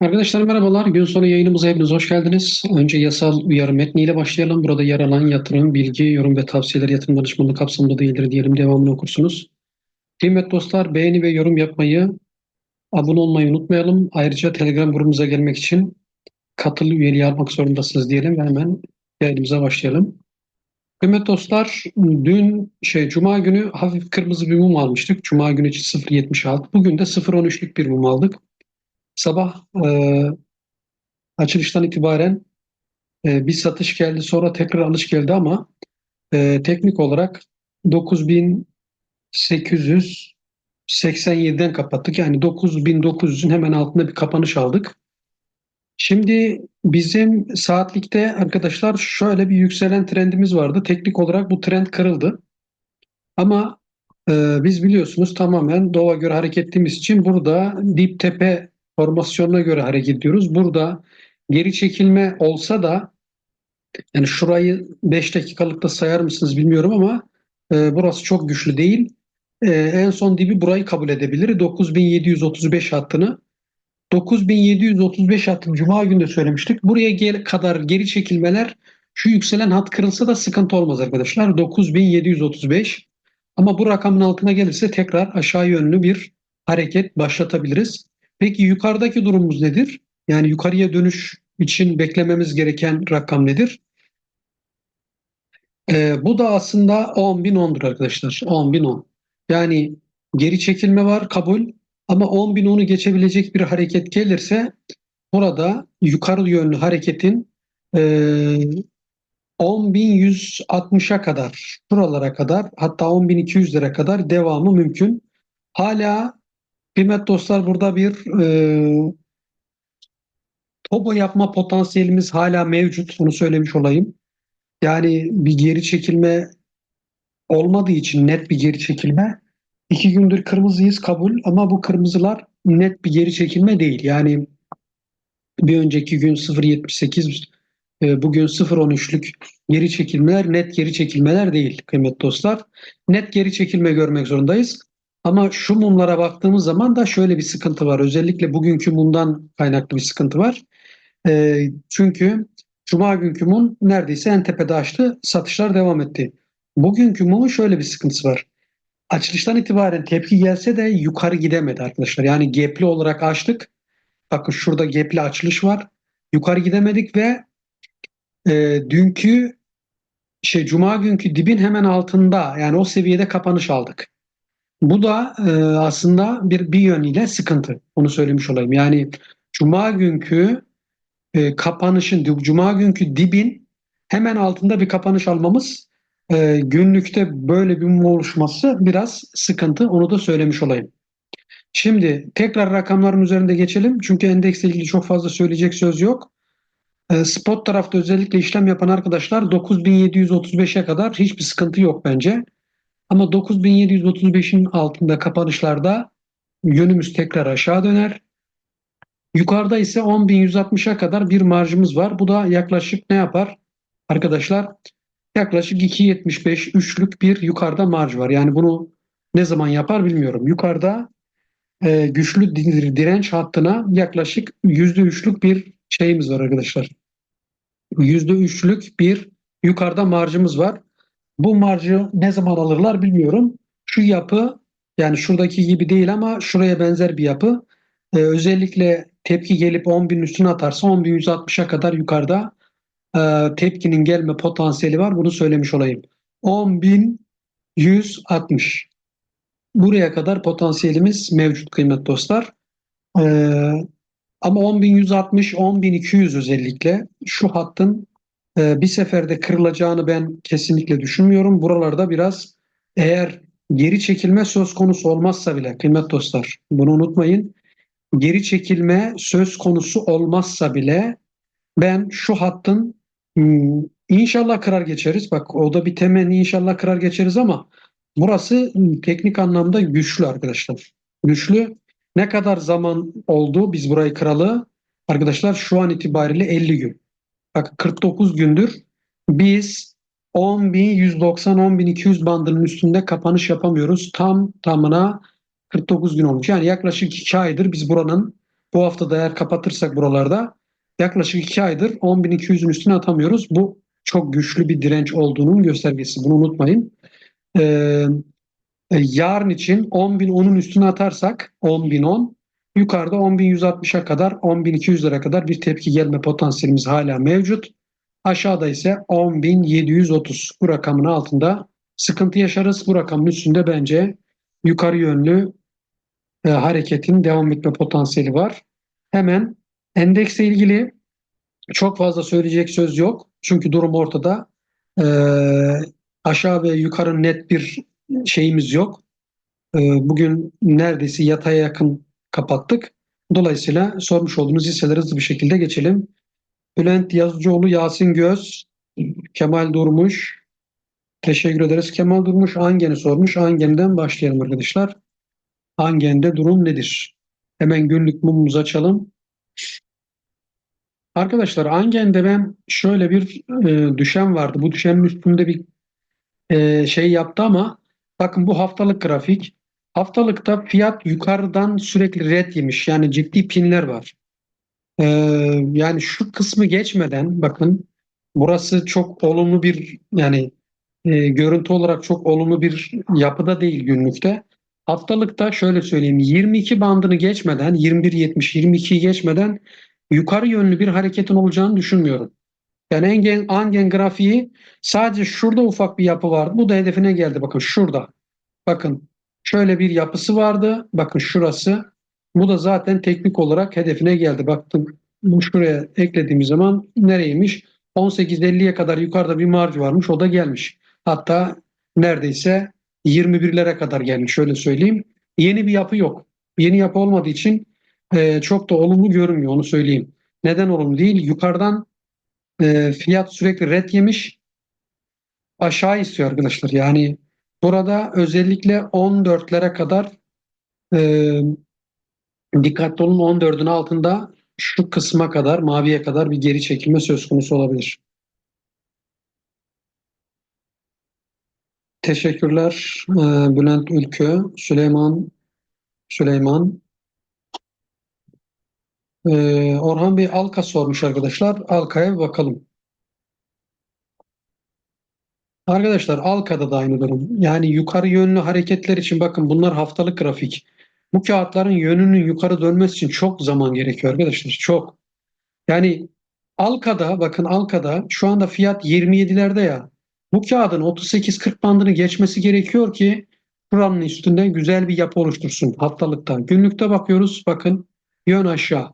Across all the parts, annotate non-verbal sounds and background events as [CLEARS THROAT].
Arkadaşlar merhabalar. Gün sonu yayınımıza hepiniz hoş geldiniz. Önce yasal uyarı metniyle başlayalım. Burada yer alan yatırım, bilgi, yorum ve tavsiyeler yatırım danışmanlığı kapsamında değildir diyelim. Devamını okursunuz. Kıymetli dostlar beğeni ve yorum yapmayı, abone olmayı unutmayalım. Ayrıca Telegram grubumuza gelmek için katıl üyeliği almak zorundasınız diyelim ve hemen yayınımıza başlayalım. Kıymetli dostlar dün şey Cuma günü hafif kırmızı bir mum almıştık. Cuma günü için 0.76. Bugün de 0.13'lük bir mum aldık. Sabah e, açılıştan itibaren e, bir satış geldi sonra tekrar alış geldi ama e, teknik olarak 9887'den kapattık. Yani 9900'ün hemen altında bir kapanış aldık. Şimdi bizim saatlikte arkadaşlar şöyle bir yükselen trendimiz vardı. Teknik olarak bu trend kırıldı. Ama e, biz biliyorsunuz tamamen doğa göre hareket ettiğimiz için burada dip tepe formasyonuna göre hareket ediyoruz. Burada geri çekilme olsa da yani şurayı 5 dakikalıkta sayar mısınız bilmiyorum ama e, burası çok güçlü değil. E, en son dibi burayı kabul edebilir. 9735 hattını. 9735 hattını Cuma günü de söylemiştik. Buraya gel kadar geri çekilmeler şu yükselen hat kırılsa da sıkıntı olmaz arkadaşlar. 9735 ama bu rakamın altına gelirse tekrar aşağı yönlü bir hareket başlatabiliriz. Peki yukarıdaki durumumuz nedir? Yani yukarıya dönüş için beklememiz gereken rakam nedir? Ee, bu da aslında 10.010'dur arkadaşlar. 10.010. Yani geri çekilme var kabul ama 10.010'u geçebilecek bir hareket gelirse burada yukarı yönlü hareketin e, 10.160'a kadar, şuralara kadar hatta 10.200'lere kadar devamı mümkün. Hala kıymet dostlar burada bir e, tobo yapma potansiyelimiz hala mevcut. Bunu söylemiş olayım. Yani bir geri çekilme olmadığı için net bir geri çekilme. İki gündür kırmızıyız kabul ama bu kırmızılar net bir geri çekilme değil. Yani bir önceki gün 0.78 e, bugün 0.13'lük geri çekilmeler net geri çekilmeler değil kıymetli dostlar. Net geri çekilme görmek zorundayız. Ama şu mumlara baktığımız zaman da şöyle bir sıkıntı var. Özellikle bugünkü mumdan kaynaklı bir sıkıntı var. E, çünkü Cuma günkü mum neredeyse en tepede açtı. Satışlar devam etti. Bugünkü mumun şöyle bir sıkıntısı var. Açılıştan itibaren tepki gelse de yukarı gidemedi arkadaşlar. Yani gapli olarak açtık. Bakın şurada gapli açılış var. Yukarı gidemedik ve e, dünkü şey Cuma günkü dibin hemen altında yani o seviyede kapanış aldık. Bu da e, aslında bir bir yönüyle sıkıntı. Onu söylemiş olayım. Yani Cuma günkü e, kapanışın, Cuma günkü dibin hemen altında bir kapanış almamız e, günlükte böyle bir oluşması biraz sıkıntı. Onu da söylemiş olayım. Şimdi tekrar rakamların üzerinde geçelim. Çünkü endeksle ilgili çok fazla söyleyecek söz yok. E, spot tarafta özellikle işlem yapan arkadaşlar 9735'e kadar hiçbir sıkıntı yok bence. Ama 9735'in altında kapanışlarda yönümüz tekrar aşağı döner. Yukarıda ise 10.160'a kadar bir marjımız var. Bu da yaklaşık ne yapar? Arkadaşlar yaklaşık 2.75 üçlük bir yukarıda marj var. Yani bunu ne zaman yapar bilmiyorum. Yukarıda e, güçlü direnç hattına yaklaşık %3'lük bir şeyimiz var arkadaşlar. %3'lük bir yukarıda marjımız var. Bu marjı ne zaman alırlar bilmiyorum. Şu yapı yani şuradaki gibi değil ama şuraya benzer bir yapı. Ee, özellikle tepki gelip 10.000 üstüne atarsa 10.160'a kadar yukarıda e, tepkinin gelme potansiyeli var. Bunu söylemiş olayım. 10.160 buraya kadar potansiyelimiz mevcut kıymet dostlar. Ee, ama 10.160, 10.200 özellikle şu hattın e, bir seferde kırılacağını ben kesinlikle düşünmüyorum. Buralarda biraz eğer geri çekilme söz konusu olmazsa bile kıymet dostlar bunu unutmayın. Geri çekilme söz konusu olmazsa bile ben şu hattın hmm, inşallah kırar geçeriz. Bak o da bir temenni inşallah kırar geçeriz ama burası hmm, teknik anlamda güçlü arkadaşlar. Güçlü. Ne kadar zaman oldu biz burayı kıralı? Arkadaşlar şu an itibariyle 50 gün. Bak 49 gündür biz 10.190-10.200 bandının üstünde kapanış yapamıyoruz. Tam tamına 49 gün olmuş. Yani yaklaşık 2 aydır biz buranın Bu hafta da eğer kapatırsak buralarda yaklaşık 2 aydır 10.200'ün üstüne atamıyoruz. Bu çok güçlü bir direnç olduğunun göstergesi. Bunu unutmayın. Ee, yarın için 10.010'un üstüne atarsak 10.010 yukarıda 10.160'a kadar 10.200'lere kadar bir tepki gelme potansiyelimiz hala mevcut. Aşağıda ise 10.730 bu rakamın altında sıkıntı yaşarız. Bu rakamın üstünde bence yukarı yönlü e, hareketin devam etme potansiyeli var. Hemen endeksle ilgili çok fazla söyleyecek söz yok. Çünkü durum ortada. E, aşağı ve yukarı net bir şeyimiz yok. E, bugün neredeyse yataya yakın kapattık. Dolayısıyla sormuş olduğunuz hisseleri hızlı bir şekilde geçelim. Bülent Yazıcıoğlu, Yasin Göz, Kemal Durmuş. Teşekkür ederiz. Kemal Durmuş Angen'i sormuş. Angen'den başlayalım arkadaşlar. Angen'de durum nedir? Hemen günlük mumumuzu açalım. Arkadaşlar Angen'de ben şöyle bir e, düşen vardı. Bu düşenin üstünde bir e, şey yaptı ama bakın bu haftalık grafik. Haftalıkta fiyat yukarıdan sürekli red yemiş. Yani ciddi pinler var. E, yani şu kısmı geçmeden bakın burası çok olumlu bir yani e, görüntü olarak çok olumlu bir yapıda değil günlükte. Haftalıkta şöyle söyleyeyim 22 bandını geçmeden 21.70 22'yi geçmeden yukarı yönlü bir hareketin olacağını düşünmüyorum. Yani Angen, Angen grafiği sadece şurada ufak bir yapı vardı. Bu da hedefine geldi. Bakın şurada. Bakın şöyle bir yapısı vardı. Bakın şurası. Bu da zaten teknik olarak hedefine geldi. Baktım bu şuraya eklediğimiz zaman nereymiş? 18.50'ye kadar yukarıda bir marj varmış. O da gelmiş. Hatta neredeyse 21'lere kadar gelmiş. Şöyle söyleyeyim. Yeni bir yapı yok. Yeni yapı olmadığı için e, çok da olumlu görünmüyor. Onu söyleyeyim. Neden olumlu değil? Yukarıdan e, fiyat sürekli red yemiş. Aşağı istiyor arkadaşlar. Yani burada özellikle 14'lere kadar e, dikkatli olun 14'ün altında şu kısma kadar maviye kadar bir geri çekilme söz konusu olabilir. Teşekkürler e, Bülent Ülkü, Süleyman Süleyman. E, Orhan Bey Alka sormuş arkadaşlar. Alka'ya bakalım. Arkadaşlar Alka'da da aynı durum. Yani yukarı yönlü hareketler için bakın bunlar haftalık grafik. Bu kağıtların yönünün yukarı dönmesi için çok zaman gerekiyor arkadaşlar. Çok. Yani Alka'da bakın Alka'da şu anda fiyat 27'lerde ya. Bu kağıdın 38-40 bandını geçmesi gerekiyor ki buranın üstünde güzel bir yapı oluştursun haftalıkta. Günlükte bakıyoruz bakın yön aşağı.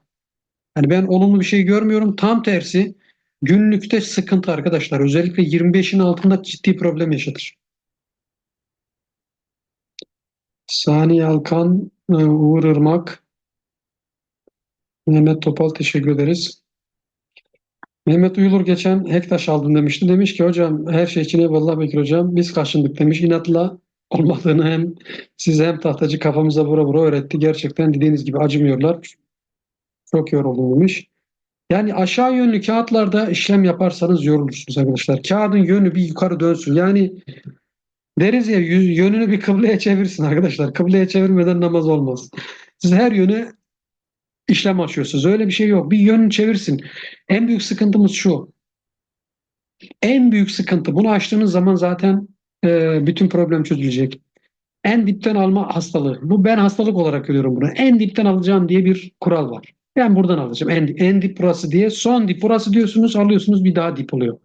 Yani ben olumlu bir şey görmüyorum. Tam tersi günlükte sıkıntı arkadaşlar. Özellikle 25'in altında ciddi problem yaşatır. Sani Alkan, e, Uğur Irmak, Mehmet Topal teşekkür ederiz. Mehmet Uyulur geçen Hektaş aldım demişti. Demiş ki hocam her şey için eyvallah Bekir hocam. Biz kaşındık demiş. İnatla olmadığını hem size hem tahtacı kafamıza vura vura öğretti. Gerçekten dediğiniz gibi acımıyorlar. Çok yoruldum demiş. Yani aşağı yönlü kağıtlarda işlem yaparsanız yorulursunuz arkadaşlar. Kağıdın yönü bir yukarı dönsün. Yani deriz ya yönünü bir kıbleye çevirsin arkadaşlar. Kıbleye çevirmeden namaz olmaz. Siz her yöne işlem açıyorsunuz. Öyle bir şey yok. Bir yönünü çevirsin. En büyük sıkıntımız şu. En büyük sıkıntı bunu açtığınız zaman zaten e, bütün problem çözülecek. En dipten alma hastalığı. Bu ben hastalık olarak görüyorum bunu. En dipten alacağım diye bir kural var. Ben buradan alacağım. En, en dip burası diye. Son dip burası diyorsunuz alıyorsunuz bir daha dip oluyor.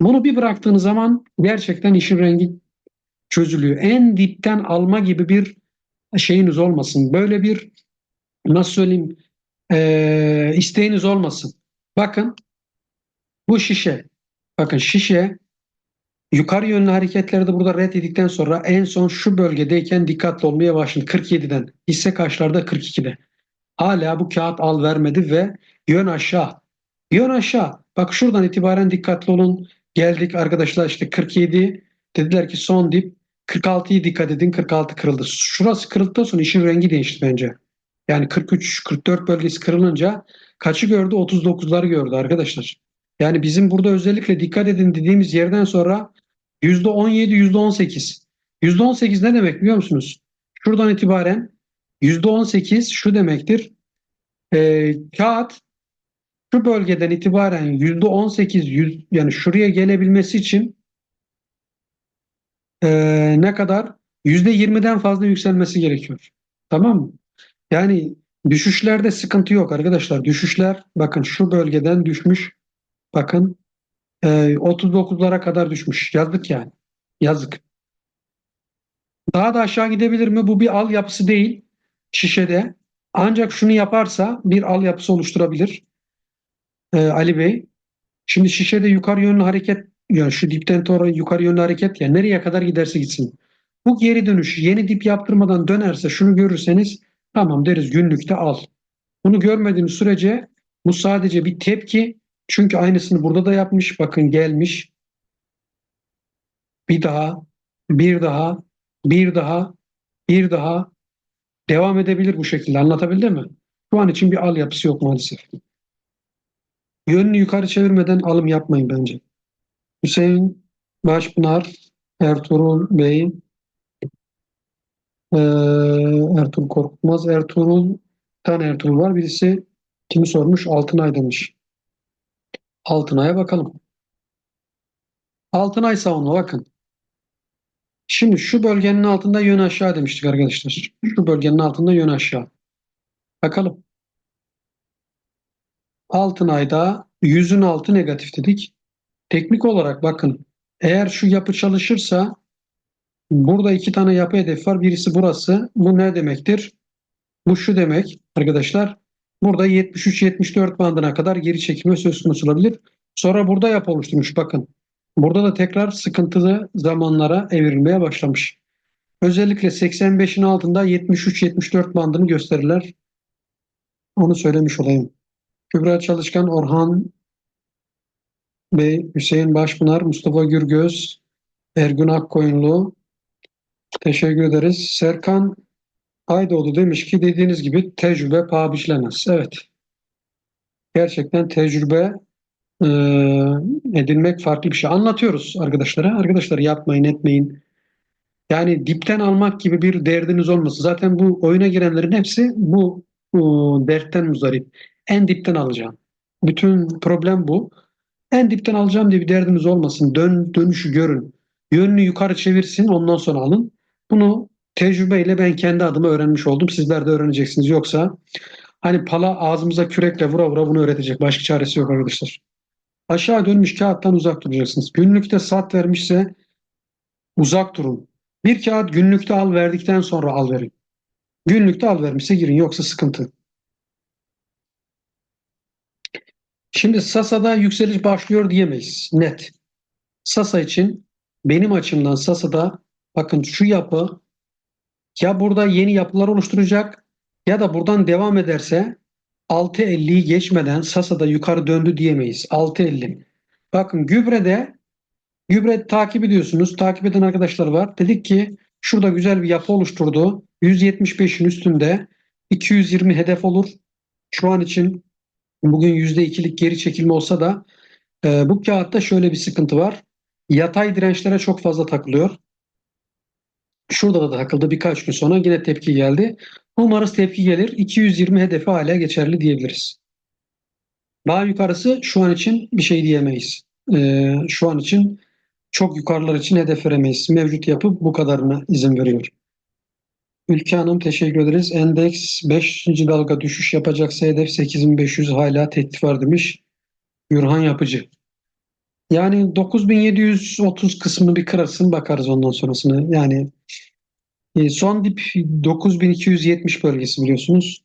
Bunu bir bıraktığınız zaman gerçekten işin rengi çözülüyor. En dipten alma gibi bir şeyiniz olmasın. Böyle bir nasıl söyleyeyim e, isteğiniz olmasın. Bakın bu şişe bakın şişe yukarı yönlü hareketlerde burada red edildikten sonra en son şu bölgedeyken dikkatli olmaya başladı. 47'den hisse kaçlarda 42'de. Hala bu kağıt al vermedi ve yön aşağı. Yön aşağı. Bak şuradan itibaren dikkatli olun. Geldik arkadaşlar işte 47 dediler ki son dip 46'yı dikkat edin 46 kırıldı. Şurası kırıldıktan sonra işin rengi değişti bence. Yani 43-44 bölgesi kırılınca kaçı gördü? 39'ları gördü arkadaşlar. Yani bizim burada özellikle dikkat edin dediğimiz yerden sonra %17, %18. %18 ne demek biliyor musunuz? Şuradan itibaren %18 şu demektir. e, kağıt şu bölgeden itibaren %18 yüz, yani şuraya gelebilmesi için e, ne kadar? %20'den fazla yükselmesi gerekiyor. Tamam mı? Yani düşüşlerde sıkıntı yok arkadaşlar. Düşüşler bakın şu bölgeden düşmüş. Bakın e, 39'lara kadar düşmüş. Yazık yani. Yazık. Daha da aşağı gidebilir mi? Bu bir al yapısı değil şişede. Ancak şunu yaparsa bir al yapısı oluşturabilir. E, Ali Bey. Şimdi şişede yukarı yönlü hareket yani şu dipten sonra yukarı yönlü hareket ya nereye kadar giderse gitsin. Bu geri dönüş yeni dip yaptırmadan dönerse şunu görürseniz tamam deriz günlükte al. Bunu görmediğiniz sürece bu sadece bir tepki. Çünkü aynısını burada da yapmış. Bakın gelmiş. Bir daha, bir daha, bir daha, bir daha devam edebilir bu şekilde. Anlatabildim mi? Şu an için bir al yapısı yok maalesef. Yönünü yukarı çevirmeden alım yapmayın bence. Hüseyin Başpınar, Ertuğrul Bey, Ertuğrul Korkmaz, Ertuğrul, tane Ertuğrul var. Birisi kimi sormuş? Altınay demiş. Altınay'a bakalım. Altınay savunma bakın. Şimdi şu bölgenin altında yön aşağı demiştik arkadaşlar. Şu bölgenin altında yön aşağı. Bakalım. Altınay'da yüzün altı negatif dedik. Teknik olarak bakın eğer şu yapı çalışırsa burada iki tane yapı hedefi var. Birisi burası. Bu ne demektir? Bu şu demek arkadaşlar. Burada 73-74 bandına kadar geri çekilme söz konusu olabilir. Sonra burada yapı oluşturmuş bakın. Burada da tekrar sıkıntılı zamanlara evrilmeye başlamış. Özellikle 85'in altında 73-74 bandını gösterirler. Onu söylemiş olayım. Kübra Çalışkan, Orhan Bey, Hüseyin Başpınar, Mustafa Gürgöz, Ergün Akkoyunlu. Teşekkür ederiz. Serkan Aydoğdu demiş ki dediğiniz gibi tecrübe paha biçilemez. Evet. Gerçekten tecrübe e, edinmek farklı bir şey. Anlatıyoruz arkadaşlara. Arkadaşlar yapmayın etmeyin. Yani dipten almak gibi bir derdiniz olmasın. Zaten bu oyuna girenlerin hepsi bu, bu dertten muzdarip. En dipten alacağım. Bütün problem bu. En dipten alacağım diye bir derdiniz olmasın. Dön, dönüşü görün. Yönünü yukarı çevirsin ondan sonra alın. Bunu tecrübeyle ben kendi adıma öğrenmiş oldum. Sizler de öğreneceksiniz. Yoksa hani pala ağzımıza kürekle vura vura bunu öğretecek. Başka çaresi yok arkadaşlar. Aşağı dönmüş kağıttan uzak duracaksınız. Günlükte sat vermişse uzak durun. Bir kağıt günlükte al verdikten sonra al verin. Günlükte al vermişse girin yoksa sıkıntı. Şimdi Sasa'da yükseliş başlıyor diyemeyiz. Net. Sasa için benim açımdan Sasa'da bakın şu yapı ya burada yeni yapılar oluşturacak ya da buradan devam ederse 6.50'yi geçmeden Sasa'da yukarı döndü diyemeyiz. 6.50. Bakın gübrede gübre takip ediyorsunuz. Takip eden arkadaşlar var. Dedik ki şurada güzel bir yapı oluşturdu. 175'in üstünde 220 hedef olur. Şu an için bugün %2'lik geri çekilme olsa da e, bu kağıtta şöyle bir sıkıntı var. Yatay dirençlere çok fazla takılıyor. Şurada da takıldı birkaç gün sonra yine tepki geldi. Umarız tepki gelir. 220 hedefi hala geçerli diyebiliriz. Daha yukarısı şu an için bir şey diyemeyiz. Ee, şu an için çok yukarılar için hedef veremeyiz. Mevcut yapı bu kadarına izin veriyor. Ülke Hanım teşekkür ederiz. Endeks 5. dalga düşüş yapacaksa hedef 8500 hala teklif var demiş. Gürhan Yapıcı. Yani 9730 kısmını bir kırarsın bakarız ondan sonrasını. Yani son dip 9270 bölgesi biliyorsunuz.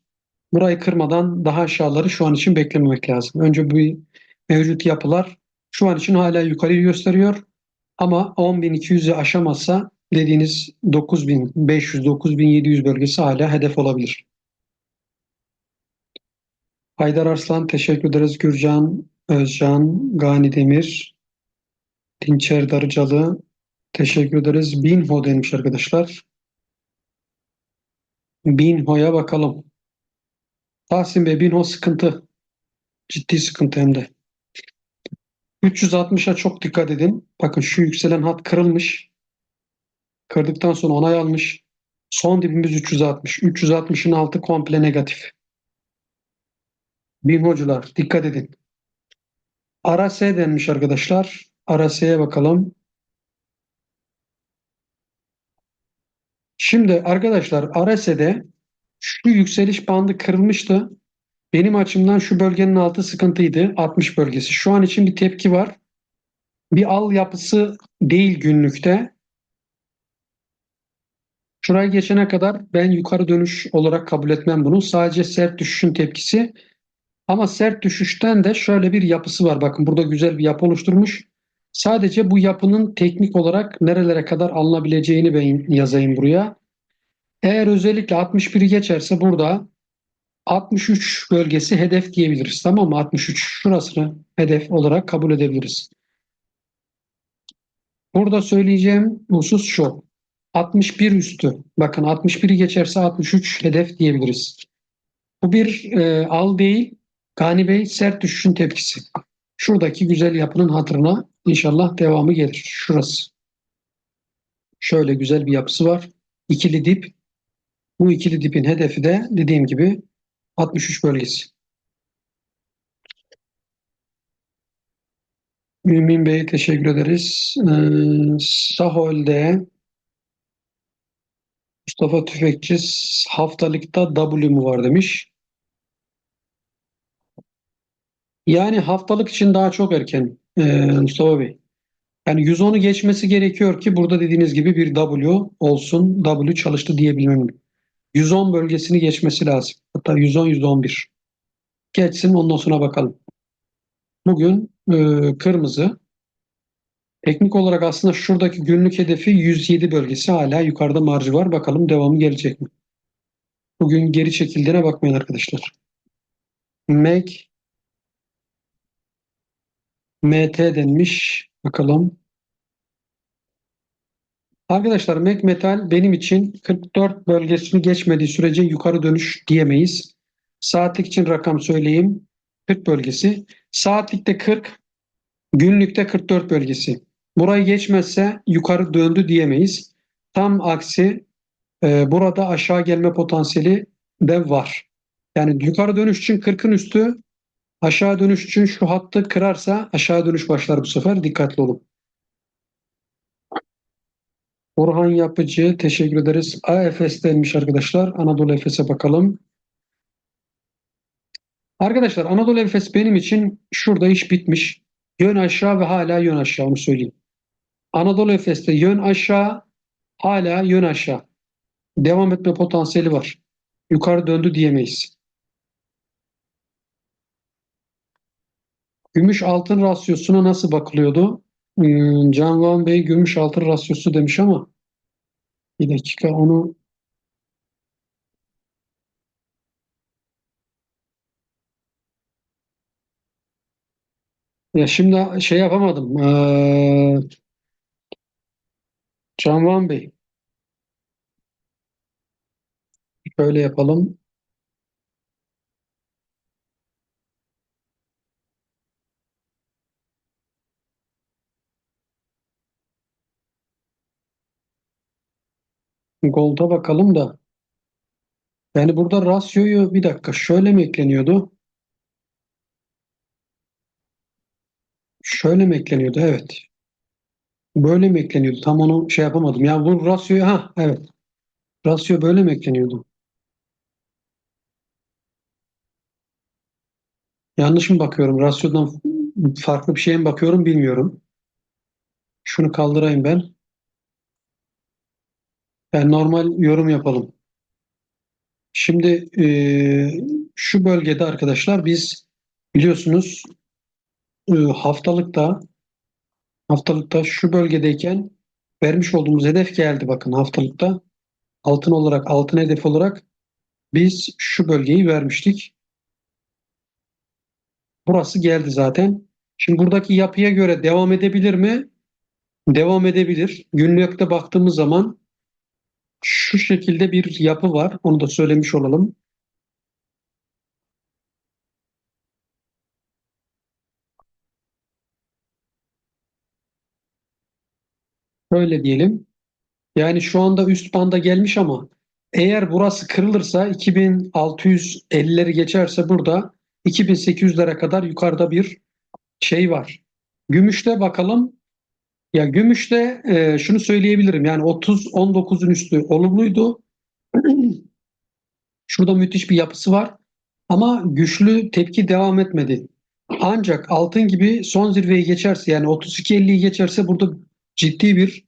Burayı kırmadan daha aşağıları şu an için beklememek lazım. Önce bu mevcut yapılar şu an için hala yukarıyı gösteriyor. Ama 10.200'ü aşamazsa dediğiniz 9.500-9.700 bölgesi hala hedef olabilir. Haydar Arslan teşekkür ederiz. Gürcan, Özcan, Gani Demir, Dinçer Darıcalı teşekkür ederiz. Binho demiş arkadaşlar. Binho'ya bakalım. Tahsin Bey Binho sıkıntı. Ciddi sıkıntı hem de. 360'a çok dikkat edin. Bakın şu yükselen hat kırılmış. Kırdıktan sonra onay almış. Son dibimiz 360. 360'ın altı komple negatif. BİMHO'cular dikkat edin. Arase denmiş arkadaşlar. Arase'ye bakalım. Şimdi arkadaşlar Arase'de şu yükseliş bandı kırılmıştı. Benim açımdan şu bölgenin altı sıkıntıydı. 60 bölgesi. Şu an için bir tepki var. Bir al yapısı değil günlükte. Şuraya geçene kadar ben yukarı dönüş olarak kabul etmem bunu. Sadece sert düşüşün tepkisi. Ama sert düşüşten de şöyle bir yapısı var. Bakın burada güzel bir yapı oluşturmuş. Sadece bu yapının teknik olarak nerelere kadar alınabileceğini ben yazayım buraya. Eğer özellikle 61'i geçerse burada 63 bölgesi hedef diyebiliriz. Tamam mı? 63 şurasını hedef olarak kabul edebiliriz. Burada söyleyeceğim husus şu. 61 üstü. Bakın 61'i geçerse 63 hedef diyebiliriz. Bu bir e, al değil. Gani Bey sert düşüşün tepkisi. Şuradaki güzel yapının hatırına inşallah devamı gelir. Şurası. Şöyle güzel bir yapısı var. İkili dip. Bu ikili dipin hedefi de dediğim gibi 63 bölgesi. Mümin Bey teşekkür ederiz. Ee, Sahol'de Mustafa Tüfekçi haftalıkta W mu var demiş. Yani haftalık için daha çok erken ee, Mustafa Bey. Yani 110'u geçmesi gerekiyor ki burada dediğiniz gibi bir W olsun. W çalıştı diyebilmem. 110 bölgesini geçmesi lazım. Hatta 110 111. Geçsin ondan sonra bakalım. Bugün e, kırmızı. Teknik olarak aslında şuradaki günlük hedefi 107 bölgesi hala yukarıda marjı var. Bakalım devamı gelecek mi? Bugün geri çekildiğine bakmayın arkadaşlar. MEG MT denmiş. Bakalım. Arkadaşlar MEG Metal benim için 44 bölgesini geçmediği sürece yukarı dönüş diyemeyiz. Saatlik için rakam söyleyeyim. 40 bölgesi. Saatlikte 40, günlükte 44 bölgesi. Burayı geçmezse yukarı döndü diyemeyiz. Tam aksi e, burada aşağı gelme potansiyeli de var. Yani yukarı dönüş için 40'ın üstü, aşağı dönüş için şu hattı kırarsa aşağı dönüş başlar bu sefer. Dikkatli olun. Orhan Yapıcı teşekkür ederiz. AFS denmiş arkadaşlar. Anadolu Efes'e bakalım. Arkadaşlar Anadolu Efes benim için şurada iş bitmiş. Yön aşağı ve hala yön aşağı onu söyleyeyim. Anadolu Efes'te yön aşağı hala yön aşağı. Devam etme potansiyeli var. Yukarı döndü diyemeyiz. Gümüş altın rasyosuna nasıl bakılıyordu? Hmm, Can Van Bey gümüş altın rasyosu demiş ama bir dakika onu ya şimdi şey yapamadım. Ee, Can Van Bey şöyle yapalım. Gold'a bakalım da. Yani burada rasyoyu bir dakika şöyle mi ekleniyordu? Şöyle mi ekleniyordu? Evet. Böyle mi ekleniyordu? Tam onu şey yapamadım. Ya bu rasyoyu ha evet. Rasyo böyle mi ekleniyordu? Yanlış mı bakıyorum? Rasyodan farklı bir şeye mi bakıyorum bilmiyorum. Şunu kaldırayım ben. Ben normal yorum yapalım. Şimdi e, şu bölgede arkadaşlar biz biliyorsunuz e, haftalıkta haftalıkta şu bölgedeyken vermiş olduğumuz hedef geldi bakın haftalıkta altın olarak altın hedef olarak biz şu bölgeyi vermiştik. Burası geldi zaten. Şimdi buradaki yapıya göre devam edebilir mi? Devam edebilir. Günlükte baktığımız zaman şu şekilde bir yapı var. Onu da söylemiş olalım. Öyle diyelim. Yani şu anda üst banda gelmiş ama eğer burası kırılırsa 2650'leri geçerse burada 2800'lere kadar yukarıda bir şey var. Gümüşte bakalım. Ya gümüşte e, şunu söyleyebilirim. Yani 30 19'un üstü olumluydu. [CLEARS THROAT] Şurada müthiş bir yapısı var. Ama güçlü tepki devam etmedi. Ancak altın gibi son zirveyi geçerse yani 32.50'yi geçerse burada ciddi bir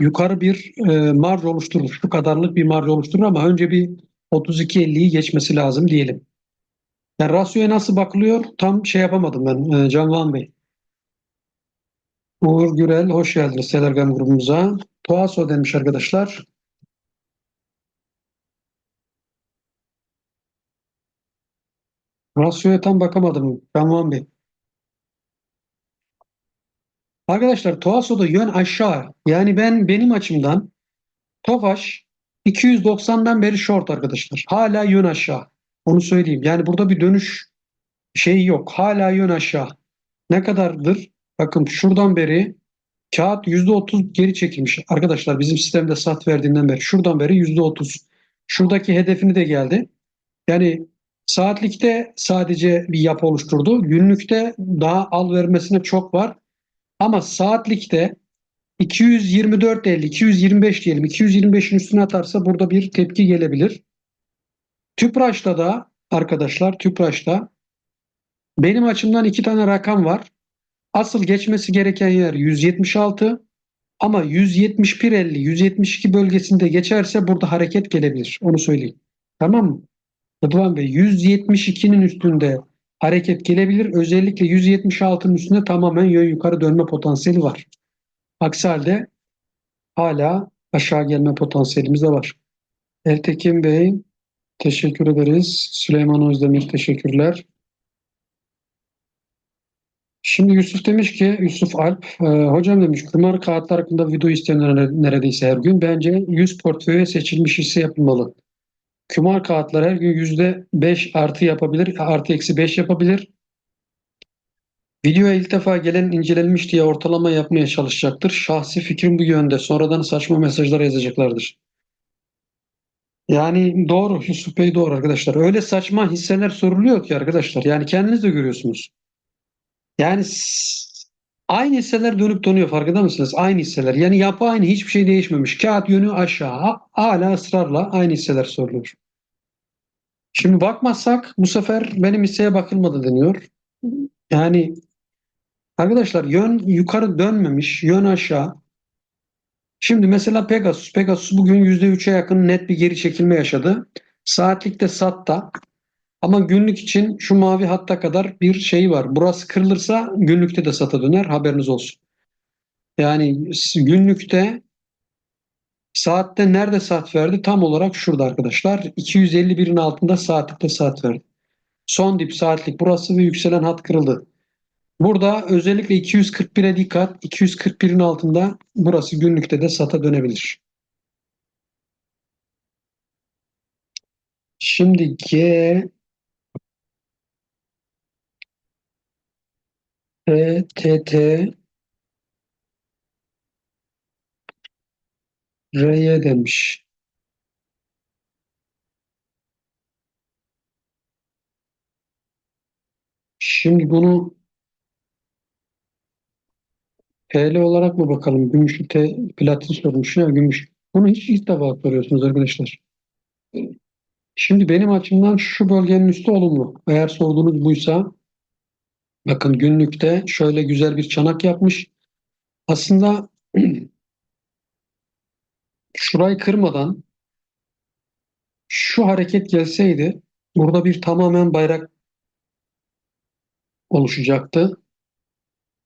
yukarı bir e, marj oluşturur. Şu kadarlık bir marj oluşturur ama önce bir 32.50'yi geçmesi lazım diyelim. Yani rasyoya nasıl bakılıyor tam şey yapamadım ben e, Canvan Bey. Uğur Gürel hoş geldiniz Telegram grubumuza. Toaso demiş arkadaşlar. Rasyoya tam bakamadım Canvan Bey. Arkadaşlar Toaso'da yön aşağı. Yani ben benim açımdan Tofaş 290'dan beri short arkadaşlar. Hala yön aşağı. Onu söyleyeyim. Yani burada bir dönüş şeyi yok. Hala yön aşağı. Ne kadardır? Bakın şuradan beri kağıt %30 geri çekilmiş. Arkadaşlar bizim sistemde sat verdiğinden beri. Şuradan beri %30. Şuradaki hedefini de geldi. Yani saatlikte sadece bir yapı oluşturdu. Günlükte daha al vermesine çok var. Ama saatlikte 224.50, 225 diyelim. 225'in üstüne atarsa burada bir tepki gelebilir. Tüpraş'ta da arkadaşlar Tüpraş'ta benim açımdan iki tane rakam var. Asıl geçmesi gereken yer 176 ama 171.50, 172 bölgesinde geçerse burada hareket gelebilir. Onu söyleyeyim. Tamam mı? Rıdvan Bey 172'nin üstünde hareket gelebilir. Özellikle 176'nın üstünde tamamen yön yukarı dönme potansiyeli var. Aksi halde hala aşağı gelme potansiyelimiz de var. Eltekin Bey teşekkür ederiz. Süleyman Özdemir teşekkürler. Şimdi Yusuf demiş ki, Yusuf Alp, e, hocam demiş kumar kağıtlar hakkında video isteyenler neredeyse her gün. Bence 100 portföye seçilmiş hisse yapılmalı. Kumar kağıtlar her gün %5 artı yapabilir, artı eksi 5 yapabilir. Videoya ilk defa gelen incelenmiş diye ortalama yapmaya çalışacaktır. Şahsi fikrim bu yönde. Sonradan saçma mesajlar yazacaklardır. Yani doğru Yusuf Bey doğru arkadaşlar. Öyle saçma hisseler soruluyor ki arkadaşlar. Yani kendiniz de görüyorsunuz. Yani aynı hisseler dönüp dönüyor farkında mısınız? Aynı hisseler. Yani yapı aynı hiçbir şey değişmemiş. Kağıt yönü aşağı. Hala ısrarla aynı hisseler soruluyor. Şimdi bakmazsak bu sefer benim hisseye bakılmadı deniyor. Yani arkadaşlar yön yukarı dönmemiş, yön aşağı. Şimdi mesela Pegasus. Pegasus bugün %3'e yakın net bir geri çekilme yaşadı. Saatlikte satta. Ama günlük için şu mavi hatta kadar bir şey var. Burası kırılırsa günlükte de sata döner. Haberiniz olsun. Yani günlükte saatte nerede saat verdi? Tam olarak şurada arkadaşlar. 251'in altında saatlikte saat verdi. Son dip saatlik burası ve yükselen hat kırıldı. Burada özellikle 241'e dikkat. 241'in altında burası günlükte de sata dönebilir. Şimdi G T T T R'ye demiş. Şimdi bunu TL olarak mı bakalım? Gümüş te, platin sormuş ya gümüş. Bunu hiç ilk defa soruyorsunuz arkadaşlar. Şimdi benim açımdan şu bölgenin üstü olumlu. Eğer sorduğunuz buysa bakın günlükte şöyle güzel bir çanak yapmış. Aslında [CLEARS THROAT] şurayı kırmadan şu hareket gelseydi burada bir tamamen bayrak oluşacaktı.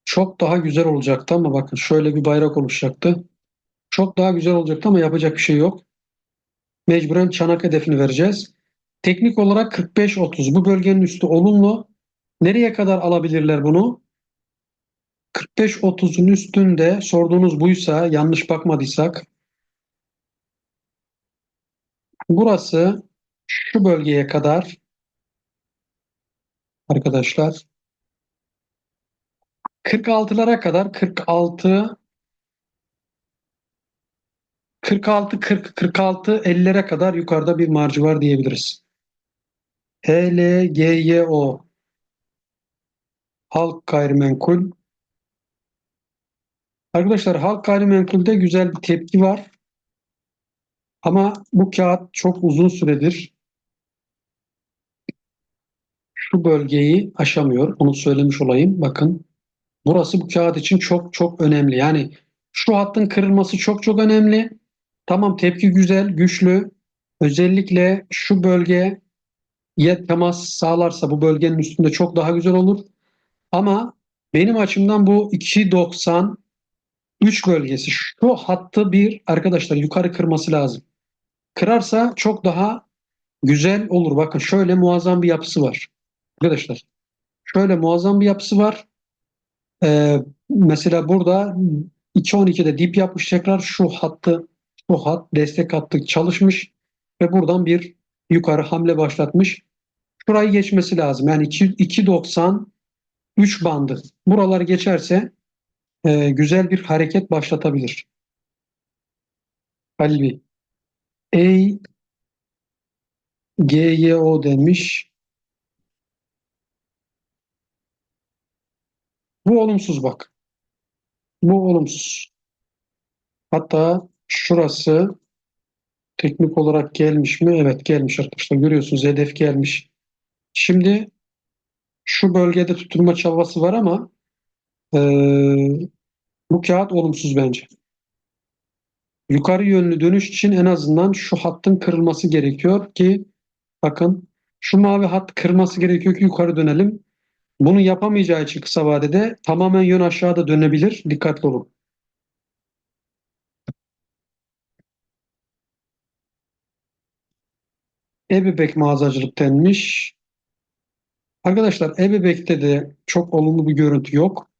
Çok daha güzel olacaktı ama bakın şöyle bir bayrak oluşacaktı. Çok daha güzel olacaktı ama yapacak bir şey yok. Mecburen çanak hedefini vereceğiz. Teknik olarak 45-30 bu bölgenin üstü olumlu. Nereye kadar alabilirler bunu? 45-30'un üstünde sorduğunuz buysa yanlış bakmadıysak burası şu bölgeye kadar arkadaşlar 46'lara kadar 46 46 40 46 50'lere kadar yukarıda bir marjı var diyebiliriz. HLGYO Halk gayrimenkul. Arkadaşlar halk gayrimenkulde güzel bir tepki var. Ama bu kağıt çok uzun süredir şu bölgeyi aşamıyor. Onu söylemiş olayım. Bakın burası bu kağıt için çok çok önemli. Yani şu hattın kırılması çok çok önemli. Tamam tepki güzel, güçlü. Özellikle şu bölgeye temas sağlarsa bu bölgenin üstünde çok daha güzel olur. Ama benim açımdan bu 2.90 3 bölgesi şu hattı bir arkadaşlar yukarı kırması lazım. Kırarsa çok daha güzel olur. Bakın şöyle muazzam bir yapısı var. Arkadaşlar şöyle muazzam bir yapısı var. Ee, mesela burada 2.12'de dip yapmış tekrar şu hattı şu hat destek hattı çalışmış ve buradan bir yukarı hamle başlatmış. Şurayı geçmesi lazım. Yani 2.90 3 bandı. Buraları geçerse e, güzel bir hareket başlatabilir. Halil Bey. Ey GYO demiş. Bu olumsuz bak. Bu olumsuz. Hatta şurası teknik olarak gelmiş mi? Evet gelmiş arkadaşlar. Görüyorsunuz hedef gelmiş. Şimdi şu bölgede tutturma çabası var ama e, bu kağıt olumsuz bence. Yukarı yönlü dönüş için en azından şu hattın kırılması gerekiyor ki bakın şu mavi hat kırması gerekiyor ki yukarı dönelim. Bunu yapamayacağı için kısa vadede tamamen yön aşağıda dönebilir. Dikkatli olun. Ebebek mağazacılık denmiş. Arkadaşlar Ebebek'te de çok olumlu bir görüntü yok.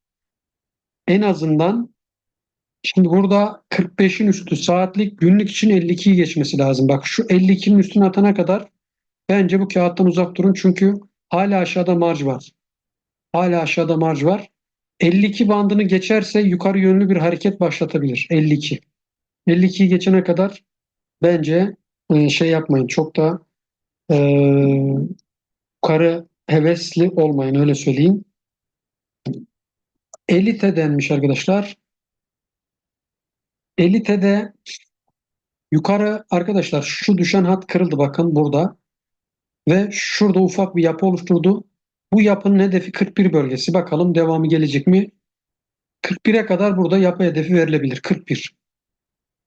En azından şimdi burada 45'in üstü saatlik günlük için 52'yi geçmesi lazım. Bak şu 52'nin üstüne atana kadar bence bu kağıttan uzak durun. Çünkü hala aşağıda marj var. Hala aşağıda marj var. 52 bandını geçerse yukarı yönlü bir hareket başlatabilir. 52. 52'yi geçene kadar bence e, şey yapmayın. Çok da e, yukarı hevesli olmayın öyle söyleyeyim. Elite denmiş arkadaşlar. Elite'de yukarı arkadaşlar şu düşen hat kırıldı bakın burada. Ve şurada ufak bir yapı oluşturdu. Bu yapının hedefi 41 bölgesi. Bakalım devamı gelecek mi? 41'e kadar burada yapı hedefi verilebilir. 41.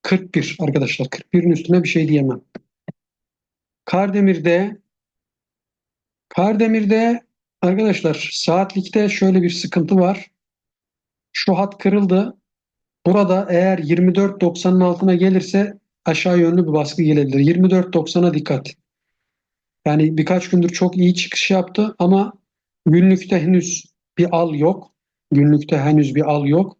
41 arkadaşlar. 41'in üstüne bir şey diyemem. Kardemir'de Kardemir'de arkadaşlar saatlikte şöyle bir sıkıntı var. Şu hat kırıldı. Burada eğer 24.90'ın altına gelirse aşağı yönlü bir baskı gelebilir. 24.90'a dikkat. Yani birkaç gündür çok iyi çıkış yaptı ama günlükte henüz bir al yok. Günlükte henüz bir al yok.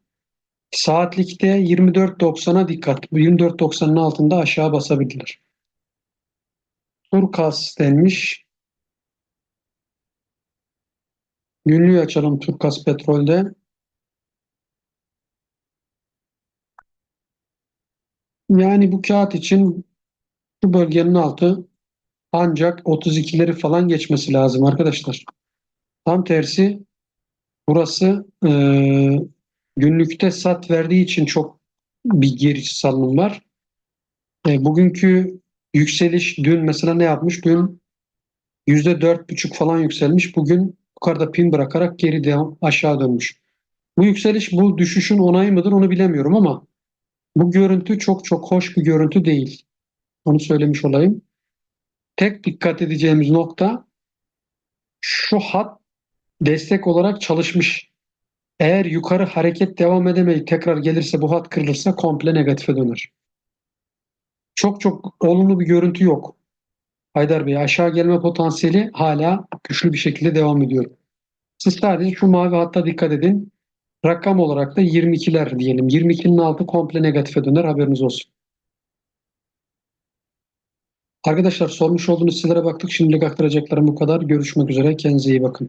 Saatlikte 24.90'a dikkat. Bu 24.90'ın altında aşağı basabilir. Turkas denmiş. Günlüğü açalım Turkas Petrol'de. Yani bu kağıt için şu bölgenin altı ancak 32'leri falan geçmesi lazım arkadaşlar. Tam tersi burası e, günlükte sat verdiği için çok bir geri salınım var. E, bugünkü yükseliş dün mesela ne yapmış? Dün %4,5 falan yükselmiş. Bugün yukarıda pin bırakarak geri devam aşağı dönmüş. Bu yükseliş bu düşüşün onayı mıdır onu bilemiyorum ama bu görüntü çok çok hoş bir görüntü değil. Onu söylemiş olayım. Tek dikkat edeceğimiz nokta şu hat destek olarak çalışmış. Eğer yukarı hareket devam edemeyip tekrar gelirse bu hat kırılırsa komple negatife döner. Çok çok olumlu bir görüntü yok. Haydar Bey aşağı gelme potansiyeli hala güçlü bir şekilde devam ediyor. Siz sadece şu mavi hatta dikkat edin. Rakam olarak da 22'ler diyelim. 22'nin altı komple negatife döner haberiniz olsun. Arkadaşlar sormuş olduğunuz sitelere baktık. Şimdilik aktaracaklarım bu kadar. Görüşmek üzere. Kendinize iyi bakın.